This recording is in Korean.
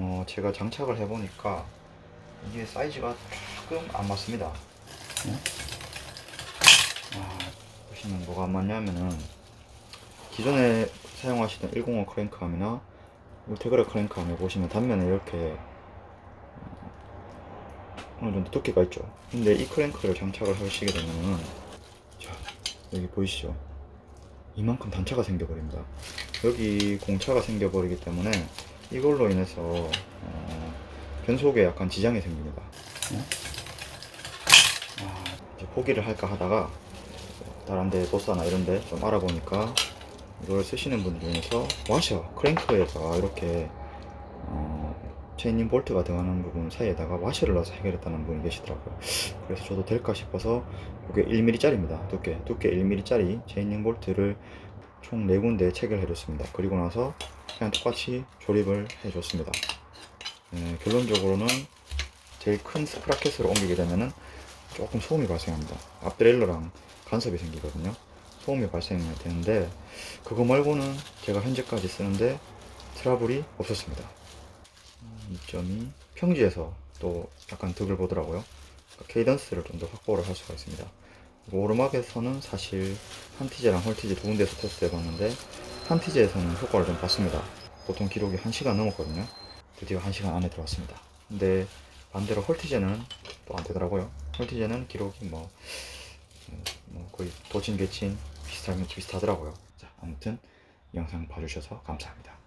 어, 제가 장착을 해보니까 이게 사이즈가 조금 안 맞습니다. 네? 아, 보시면 뭐가 안 맞냐면은 기존에 사용하시던 105 크랭크함이나 울테그라 크랭크함에 보시면 단면에 이렇게 어, 어느 정도 두께가 있죠. 근데 이 크랭크를 장착을 하시게 되면은 자 여기 보이시죠? 이만큼 단차가 생겨버립니다. 여기 공차가 생겨버리기 때문에 이걸로 인해서 어, 변속에 약간 지장이 생깁니다. 네? 아, 이제 포기를 할까 하다가 다른 데 보사나 이런 데 좀 알아보니까 이걸 쓰시는 분들 중에서 와셔, 크랭크에다가 이렇게 어, 체인링 볼트가 들어가는 부분 사이에다가 와셔를 넣어서 해결했다는 분이 계시더라고요. 그래서 저도 될까 싶어서 이게 1mm짜리입니다. 두께, 두께 1mm짜리 체인링 볼트를 총 4군데 체결해 줬습니다. 그리고 나서 그냥 똑같이 조립을 해줬습니다. 네, 결론적으로는 제일 큰 스프라켓으로 옮기게 되면은 조금 소음이 발생합니다. 앞드레일러랑 간섭이 생기거든요. 소음이 발생되는데 그거 말고는 제가 현재까지 쓰는데 트러블이 없었습니다. 음, 이 점이 평지에서 또 약간 득을 보더라고요. 그러니까 케이던스를 좀 더 확보를 할 수가 있습니다. 오르막에서는 사실 한티제랑 홀티제 두 군데에서 테스트 해봤는데 한티제에서는 효과를 좀 봤습니다. 보통 기록이 1시간 넘었거든요. 드디어 1시간 안에 들어왔습니다. 근데 반대로 홀티제는 또 안 되더라고요. 홀티제는 기록이 뭐, 음, 뭐 거의 도친 개친 비슷하면 비슷하더라고요. 자, 아무튼 영상 봐주셔서 감사합니다.